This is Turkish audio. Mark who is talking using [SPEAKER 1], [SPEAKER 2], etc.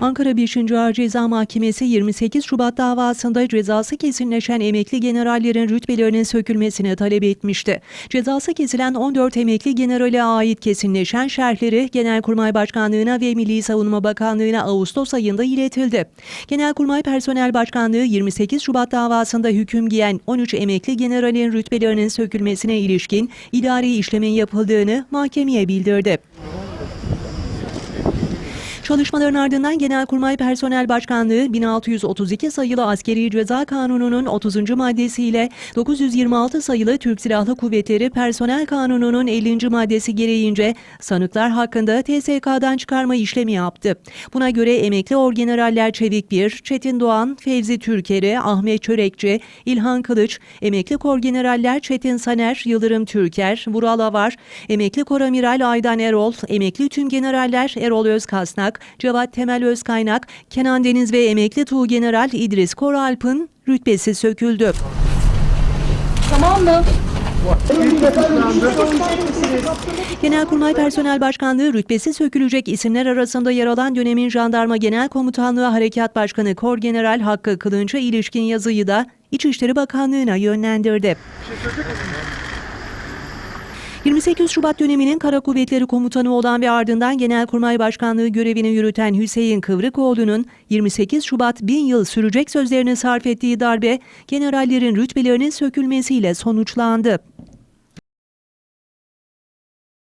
[SPEAKER 1] Ankara 5. Ağır Ceza Mahkemesi 28 Şubat davasında cezası kesinleşen emekli generallerin rütbelerinin sökülmesini talep etmişti. Cezası kesilen 14 emekli generale ait kesinleşen şerhleri Genelkurmay Başkanlığı'na ve Milli Savunma Bakanlığı'na Ağustos ayında iletildi. Genelkurmay Personel Başkanlığı 28 Şubat davasında hüküm giyen 13 emekli generalin rütbelerinin sökülmesine ilişkin idari işlemin yapıldığını mahkemeye bildirdi. Çalışmaların ardından Genelkurmay Personel Başkanlığı 1632 sayılı Askeri Ceza Kanunu'nun 30. maddesiyle 926 sayılı Türk Silahlı Kuvvetleri Personel Kanunu'nun 50. maddesi gereğince sanıklar hakkında TSK'dan çıkarma işlemi yaptı. Buna göre emekli orgeneraller Çevik Bir, Çetin Doğan, Fevzi Türkeri, Ahmet Çörekçi, İlhan Kılıç, emekli korgeneraller Çetin Saner, Yıldırım Türker, Vural Avar, emekli koramiral Aydan Erol, emekli tüm generaller Erol Özkasnak, Cevat Temel Özkaynak, Kenan Deniz ve emekli Tuğgeneral İdris Koralp'ın rütbesi söküldü.
[SPEAKER 2] Tamam mı?
[SPEAKER 1] Genelkurmay Personel Başkanlığı rütbesi sökülecek isimler arasında yer alan dönemin Jandarma Genel Komutanlığı Harekat Başkanı Korgeneral Hakkı Kılınç'a ilişkin yazıyı da İçişleri Bakanlığı'na yönlendirdi. 28 Şubat döneminin Kara Kuvvetleri Komutanı olan ve ardından Genelkurmay Başkanlığı görevini yürüten Hüseyin Kıvrıkoğlu'nun 28 Şubat bin yıl sürecek sözlerini sarf ettiği darbe generallerin rütbelerinin sökülmesiyle sonuçlandı.